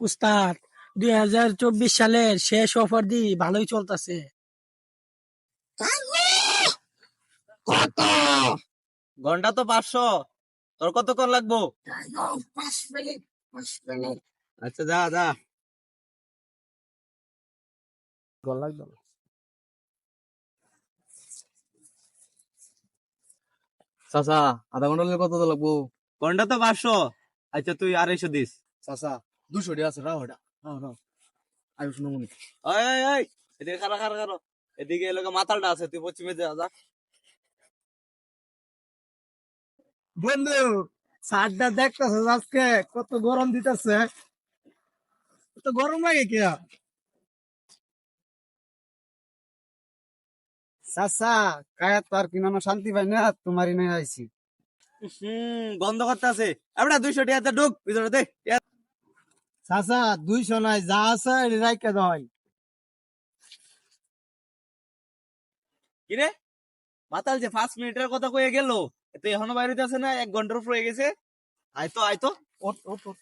উস্তাদ দুই হাজার চব্বিশ সালের শেষ অফার দি ভালোই চলতেছে। ঘণ্টা তো পাঁচশো। তোর কতক্ষণ লাগবো? আচ্ছা যা যা। চাচা আধা ঘণ্টা কত লাগবো? ঘণ্টা তো পাঁচশো। আচ্ছা তুই আড়াইশো দিস। চাচা দুশো আছে রাও এটা। রাও রাও আয়ু শুনো মনে ওই ওই, ওই এদিকে খারা খারা খারো এদিকে এলাকা মাতালটা আছে তুই পশ্চিমে যা যা। বন্ধু সারটা দেখতেছে আজকে? কত গরম দিতেছে। তো গরম লাগে কি চাচা কায়া তো আর কিনানো শান্তি পাই না তোমারই নাই আইছি। হুম গন্ধ করতে আছে এবড়া দুইশো টাকা ঢুক ভিতরে দে। চাচা দুইশো নাই যা আছে রাইকে দয় কিরে? মাতাল যে পাঁচ মিনিটের কথা কয়ে গেল তো এখনও বাইরে আছে না এক ঘণ্টার উপর হয়ে গেছে। আয়তো আয়তো আয় ওট ওট ওট